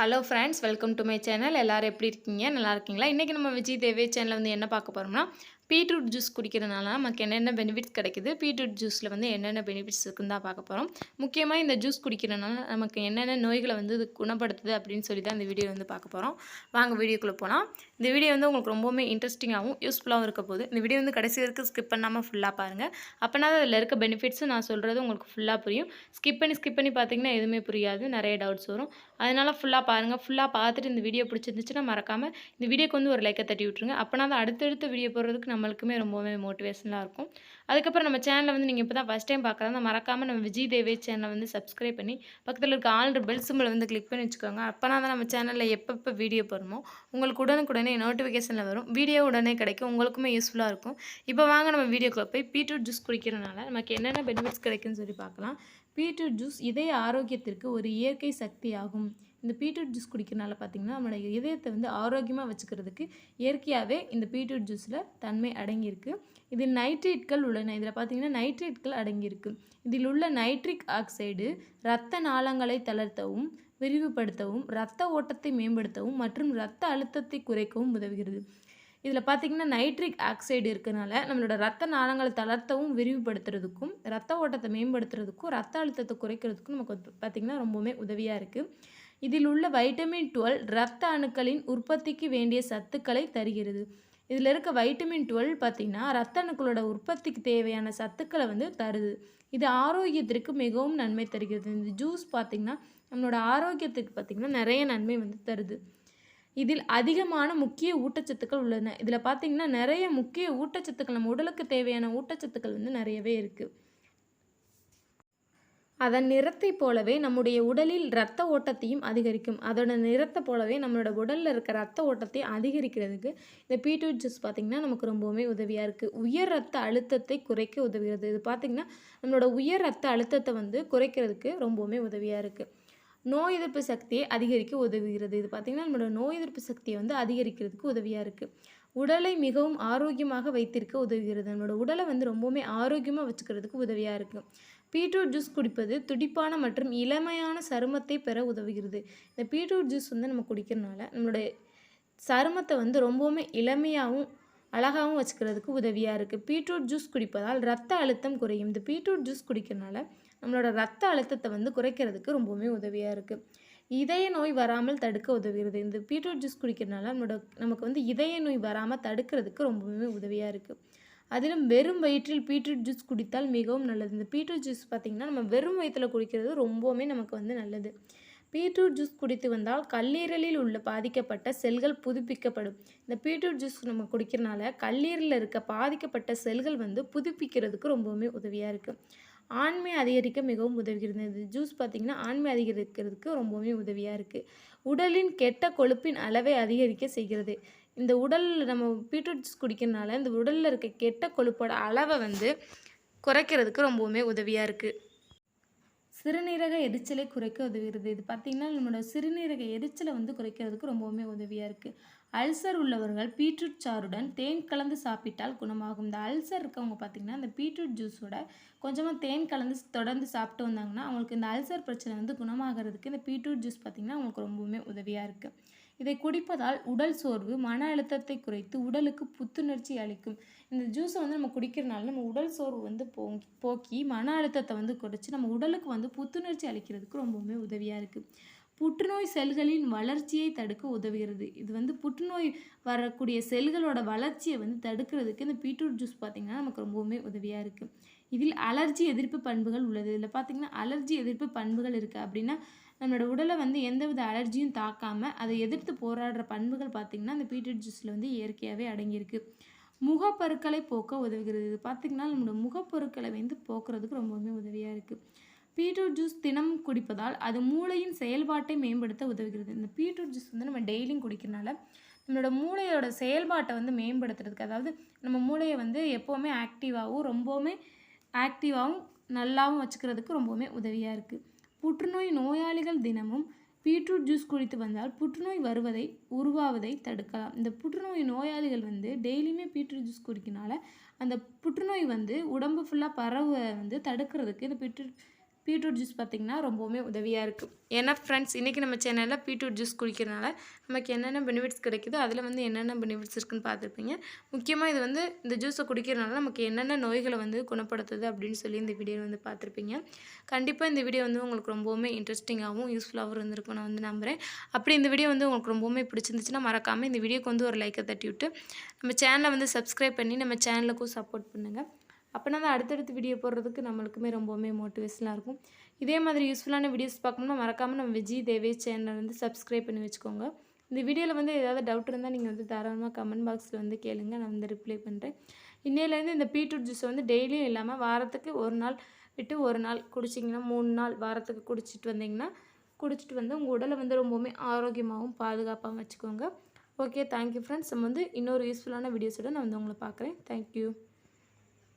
Hello friends welcome to my channel எல்லோரும் எப்படி இருக்கீங்க? நல்லா இருக்கீங்களா? இன்றைக்கி நம்ம விஜய் தேவே சேனலில் வந்து என்ன பார்க்க போகிறோம்னா பீட்ரூட் ஜூஸ் குடிக்கிறதுனால நமக்கு என்னென்ன பெனிஃபிட்ஸ் கிடைக்குது? பீட்ரூட் ஜூஸில் வந்து என்னென்ன பெனிஃபிட்ஸ் இருக்குன்னு தான் பார்க்க போகிறோம் முக்கியமாக இந்த ஜூஸ் குடிக்கிறதுனால நமக்கு என்னென்ன நோய்களை வந்து இது குணப்படுத்துது அப்படின்னு சொல்லி தான் இந்த வீடியோ வந்து பார்க்க போகிறோம் வாங்க வீடியோக்குள்ளே போகலாம் இந்த வீடியோ வந்து உங்களுக்கு ரொம்பவுமே இன்ட்ரெஸ்டிங்காகவும் யூஸ்ஃபுல்லாகவும் இருக்க போகுது. இந்த வீடியோ வந்து கடைசி வரைக்கும் ஸ்கிப் பண்ணாமல் ஃபுல்லாக பாருங்கள் அப்போனா அதில் இருக்க பெனிஃபிட்ஸும் நான் சொல்கிறது உங்களுக்கு ஃபுல்லாக புரியும். ஸ்கிப் பண்ணி ஸ்கிப் பண்ணி பார்த்தீங்கன்னா எதுவுமே புரியாது. நிறைய டவுட்ஸ் வரும். அதனால் ஃபுல்லாக பாருங்கள் ஃபுல்லாக பார்த்துட்டு இந்த வீடியோ பிடிச்சிருந்துச்சுன்னா மறக்காமல் இந்த வீடியோக்கு வந்து ஒரு லைக்கை தட்டி விட்ருங்க அப்போனா தான் அடுத்தடுத்த வீடியோ போடுறதுக்கு நம்மளுக்குமே ரொம்பவே மோட்டிவேஷனாக இருக்கும். அதுக்கப்புறம் நம்ம சேனலை வந்து நீங்கள் இப்போ தான் ஃபஸ்ட் டைம் பார்க்குறதா மறக்காமல் நம்ம விஜய் தேவே சேனலை வந்து சப்ஸ்கிரைப் பண்ணி பக்கத்தில் இருக்க ஆல்ரெடி பெல் சிம்பிளை வந்து கிளிக் பண்ணி வச்சுக்கோங்க. அப்போனா தான் நம்ம சேனலில் எப்பப்போ வீடியோ போடுமோ உங்களுக்கு உடனுக்குடனே நோட்டிஃபிகேஷனில் வரும். வீடியோ உடனே கிடைக்கும். உங்களுக்குமே யூஸ்ஃபுல்லாக இருக்கும். இப்போ வாங்க நம்ம வீடியோக்குள்ளே போய் பீட்ரூட் ஜூஸ் குடிக்கிறனால நமக்கு என்னென்ன பெனிஃபிட்ஸ் கிடைக்குன்னு சொல்லி பார்க்கலாம். பீட்ரூட் ஜூஸ் இதய ஆரோக்கியத்திற்கு ஒரு இயற்கை சக்தி ஆகும் இந்த பீட்ரூட் ஜூஸ் குடிக்கிறனால பார்த்திங்கன்னா நம்மளோட இதயத்தை வந்து ஆரோக்கியமாக வச்சுக்கிறதுக்கு இயற்கையாகவே இந்த பீட்ரூட் ஜூஸில் தன்மை அடங்கியிருக்கு. இது நைட்ரேட்கள் உள்ளன. இதில் பார்த்திங்கன்னா நைட்ரேட்கள் அடங்கியிருக்கு. இதில் உள்ள நைட்ரிக் ஆக்சைடு இரத்த நாளங்களை தளர்த்தவும் விரிவுபடுத்தவும் இரத்த ஓட்டத்தை மேம்படுத்தவும் மற்றும் இரத்த அழுத்தத்தை குறைக்கவும் உதவுகிறது. இதில் பார்த்திங்கன்னா நைட்ரிக் ஆக்சைடு இருக்கனால நம்மளோட ரத்த நாளங்களை தளர்த்தவும் விரிவுபடுத்துறதுக்கும் ரத்த ஓட்டத்தை மேம்படுத்துறதுக்கும் ரத்த அழுத்தத்தை குறைக்கிறதுக்கும் நமக்கு பார்த்திங்கன்னா ரொம்பவுமே உதவியாக இருக்குது இதில் உள்ள வைட்டமின் டுவெல் இரத்த அணுக்களின் உற்பத்திக்கு வேண்டிய சத்துக்களை தருகிறது. இதில் இருக்க வைட்டமின் டுவெல் பார்த்திங்கன்னா ரத்த அணுக்களோட உற்பத்திக்கு தேவையான சத்துக்களை வந்து தருது. இது ஆரோக்கியத்திற்கு மிகவும் நன்மை தருகிறது. இந்த ஜூஸ் பார்த்திங்கன்னா நம்மளோட ஆரோக்கியத்துக்கு பார்த்திங்கன்னா நிறைய நன்மை வந்து தருது. இதில் அதிகமான முக்கிய ஊட்டச்சத்துக்கள் உள்ளன. இதில் பார்த்திங்கன்னா நிறைய முக்கிய ஊட்டச்சத்துக்கள் நம்ம உடலுக்கு தேவையான ஊட்டச்சத்துக்கள் வந்து நிறையவே இருக்குது அதன் நிறத்தை போலவே நம்முடைய உடலில் இரத்த ஓட்டத்தையும் அதிகரிக்கும். அதோட நிறத்தை போலவே நம்மளோட உடலில் இருக்க ரத்த ஓட்டத்தை அதிகரிக்கிறதுக்கு இந்த பீட்ரூட் ஜூஸ் பார்த்திங்கன்னா நமக்கு ரொம்பவுமே உதவியாக இருக்குது உயர் ரத்த அழுத்தத்தை குறைக்க உதவுகிறது. இது பார்த்திங்கன்னா நம்மளோட உயர் ரத்த அழுத்தத்தை வந்து குறைக்கிறதுக்கு ரொம்பவுமே உதவியாக இருக்குது நோய் எதிர்ப்பு சக்தியை அதிகரிக்க உதவுகிறது. இது பார்த்திங்கன்னா நம்மளோட நோய் எதிர்ப்பு சக்தியை வந்து அதிகரிக்கிறதுக்கு உதவியாக இருக்குது உடலை மிகவும் ஆரோக்கியமாக வைத்திருக்க உதவுகிறது. நம்மளோட உடலை வந்து ரொம்பவுமே ஆரோக்கியமாக வச்சுக்கிறதுக்கு உதவியாக இருக்குது பீட்ரூட் ஜூஸ் குடிப்பது துடிப்பான மற்றும் இளமையான சருமத்தை பெற உதவுகிறது. இந்த பீட்ரூட் ஜூஸ் வந்து நம்ம குடிக்கிறனால நம்மளுடைய சருமத்தை வந்து ரொம்பவுமே இளமையாகவும் அழகாகவும் வச்சுக்கிறதுக்கு உதவியாக இருக்குது பீட்ரூட் ஜூஸ் குடிப்பதால் ரத்த அழுத்தம் குறையும். இந்த பீட்ரூட் ஜூஸ் குடிக்கிறனால நம்மளோட ரத்த அழுத்தத்தை வந்து குறைக்கிறதுக்கு ரொம்பவுமே உதவியாக இருக்குது இதய நோய் வராமல் தடுக்க உதவுகிறது. இந்த பீட்ரூட் ஜூஸ் குடிக்கிறனால நம்மளோட நமக்கு வந்து இதய நோய் வராமல் தடுக்கிறதுக்கு ரொம்பவுமே உதவியாக இருக்குது அதிலும் வெறும் வயிற்றில் பீட்ரூட் ஜூஸ் குடித்தால் மிகவும் நல்லது. இந்த பீட்ரூட் ஜூஸ் பார்த்திங்கன்னா நம்ம வெறும் வயிற்றில் குடிக்கிறது ரொம்பவுமே நமக்கு வந்து நல்லது. பீட்ரூட் ஜூஸ் குடித்து வந்தால் கல்லீரலில் உள்ள பாதிக்கப்பட்ட செல்கள் புதுப்பிக்கப்படும். இந்த பீட்ரூட் ஜூஸ் நம்ம குடிக்கிறனால கல்லீரலில் இருக்க பாதிக்கப்பட்ட செல்கள் வந்து புதுப்பிக்கிறதுக்கு ரொம்பவுமே உதவியாக இருக்குது ஆண்மை அதிகரிக்க மிகவும் உதவுகிறது. இந்த ஜூஸ் பார்த்திங்கன்னா ஆண்மை அதிகரிக்கிறதுக்கு ரொம்பவுமே உதவியாக இருக்குது உடலின் கெட்ட கொழுப்பின் அளவை அதிகரிக்க செய்கிறது. இந்த உடல் நம்ம பீட்ரூட் ஜூஸ் குடிக்கிறதுனால இந்த உடலில் இருக்க கெட்ட கொழுப்போட அளவை வந்து குறைக்கிறதுக்கு ரொம்பவுமே உதவியாக இருக்குது சிறுநீரக எரிச்சலை குறைக்க உதவுகிறது. இது பார்த்திங்கன்னா நம்மளோட சிறுநீரக எரிச்சலை வந்து குறைக்கிறதுக்கு ரொம்பவுமே உதவியாக இருக்குது அல்சர் உள்ளவர்கள் பீட்ரூட் சாறுடன் தேன் கலந்து சாப்பிட்டால் குணமாகும். இந்த அல்சர் இருக்கவங்க பார்த்திங்கன்னா இந்த பீட்ரூட் ஜூஸோட கொஞ்சமாக தேன் கலந்து தொடர்ந்து சாப்பிட்டு வந்தாங்கன்னா அவங்களுக்கு இந்த அல்சர் பிரச்சனை வந்து குணமாகிறதுக்கு இந்த பீட்ரூட் ஜூஸ் பார்த்திங்கன்னா அவங்களுக்கு ரொம்பவுமே உதவியாக இருக்குது இதை குடிப்பதால் உடல் சோர்வு மன அழுத்தத்தை குறைத்து உடலுக்கு புத்துணர்ச்சி அளிக்கும். இந்த ஜூஸை வந்து நம்ம குடிக்கிறனால நம்ம உடல் சோர்வு வந்து போக்கி மன அழுத்தத்தை வந்து குறைச்சி நம்ம உடலுக்கு வந்து புத்துணர்ச்சி அளிக்கிறதுக்கு ரொம்பவுமே உதவியாக இருக்குது புற்றுநோய் செல்களின் வளர்ச்சியை தடுக்க உதவுகிறது. இது வந்து புற்றுநோய் வரக்கூடிய செல்களோட வளர்ச்சியை வந்து தடுக்கிறதுக்கு இந்த பீட்ரூட் ஜூஸ் பார்த்திங்கன்னா நமக்கு ரொம்பவுமே உதவியாக இருக்குது இதில் அலர்ஜி எதிர்ப்பு பண்புகள் உள்ளது. இதில் பார்த்திங்கன்னா அலர்ஜி எதிர்ப்பு பண்புகள் இருக்குது அப்படின்னா நம்மளோட உடலை வந்து எந்தவித அலர்ஜியும் தாக்காமல் அதை எதிர்த்து போராடுற பண்புகள் பார்த்திங்கன்னா அந்த பீட்ரூட் ஜூஸில் வந்து இயற்கையாகவே அடங்கியிருக்கு. முகப்பொருட்களை போக்க உதவுகிறது. இது பார்த்திங்கன்னா நம்மளோட முகப்பொருட்களை வந்து போக்குறதுக்கு ரொம்பவுமே உதவியாக இருக்குது பீட்ரூட் ஜூஸ் தினமும் குடிப்பதால் அது மூளையின் செயல்பாட்டை மேம்படுத்த உதவுகிறது. இந்த பீட்ரூட் ஜூஸ் வந்து நம்ம டெய்லியும் குடிக்கிறனால நம்மளோட மூளையோட செயல்பாட்டை வந்து மேம்படுத்துறதுக்கு அதாவது நம்ம மூளையை வந்து எப்போவுமே ஆக்டிவாகவும் ரொம்பவுமே ஆக்டிவாகவும் நல்லாவும் வச்சுக்கிறதுக்கு ரொம்பவுமே உதவியாக இருக்குது புற்றுநோய் நோயாளிகள் தினமும் பீட்ரூட் ஜூஸ் குடித்து வந்தால் புற்றுநோய் வருவதை உருவாவதை தடுக்கலாம். இந்த புற்றுநோய் நோயாளிகள் வந்து டெய்லியுமே பீட்ரூட் ஜூஸ் குடிக்கனால அந்த புற்றுநோய் வந்து உடம்பு ஃபுல்லாக பரவ வந்து தடுக்கிறதுக்கு இந்த பீட்ரூட் பீட்ரூட் ஜூஸ் பார்த்திங்கன்னா ரொம்பவுமே உதவியாக இருக்குது ஏன்னா ஃப்ரெண்ட்ஸ் இன்றைக்கி நம்ம சேனலில் பீட்ரூட் ஜூஸ் குடிக்கிறனால நமக்கு என்னென்ன பெனிஃபிட்ஸ் கிடைக்குதோ அதில் வந்து என்னென்ன பெனிஃபிட்ஸ் இருக்குன்னு பார்த்துருப்பீங்க. முக்கியமாக இது வந்து இந்த ஜூஸை குடிக்கிறனால நமக்கு என்னென்ன நோய்களை வந்து குணப்படுத்துது அப்படின்னு சொல்லி இந்த வீடியோ வந்து பார்த்துருப்பீங்க. கண்டிப்பாக இந்த வீடியோ வந்து உங்களுக்கு ரொம்பவுமே இன்ட்ரெஸ்டிங்காகவும் யூஸ்ஃபுல்லாகவும் இருந்திருக்கும் நான் வந்து நம்புகிறேன் அப்படி இந்த வீடியோ வந்து உங்களுக்கு ரொம்பவுமே பிடிச்சிருந்துச்சுன்னா மறக்காமல் இந்த வீடியோக்கு வந்து ஒரு லைக்கை தட்டி விட்டு நம்ம சேனலை வந்து சப்ஸ்கிரைப் பண்ணி நம்ம சேனலுக்கும் சப்போர்ட் பண்ணுங்கள் அப்போனா தான் அடுத்தடுத்து வீடியோ போடுறதுக்கு நம்மளுக்குமே ரொம்பவுமே மோட்டிவேஷனாக இருக்கும். இதே மாதிரி யூஸ்ஃபுல்லான வீடியோஸ் பார்க்கணும்னா மறக்காமல் நம்ம விஜய் தேவே சேனலை வந்து சப்ஸ்கிரைப் பண்ணி வச்சுக்கோங்க. இந்த வீடியோவில் வந்து ஏதாவது டவுட் இருந்தால் நீங்கள் வந்து தாராளமாக கமெண்ட் பாக்ஸில் வந்து கேளுங்க. நான் வந்து ரிப்ளை பண்ணுறேன் இன்னையிலேருந்து இந்த பீட்ரூட் ஜூஸை வந்து டெய்லியும் இல்லாமல் வாரத்துக்கு ஒரு நாள் விட்டு ஒரு நாள் குடிச்சிங்கன்னா மூணு நாள் வாரத்துக்கு குடிச்சிட்டு வந்தீங்கன்னா குடிச்சிட்டு வந்து உங்கள் உடலை வந்து ரொம்பவுமே ஆரோக்கியமாகவும் பாதுகாப்பாகவும் வச்சுக்கோங்க. ஓகே தேங்க்யூ ஃப்ரெண்ட்ஸ் நம்ம வந்து இன்னொரு யூஸ்ஃபுல்லான வீடியோஸோட நான் வந்து உங்களை பார்க்குறேன். தேங்க்யூ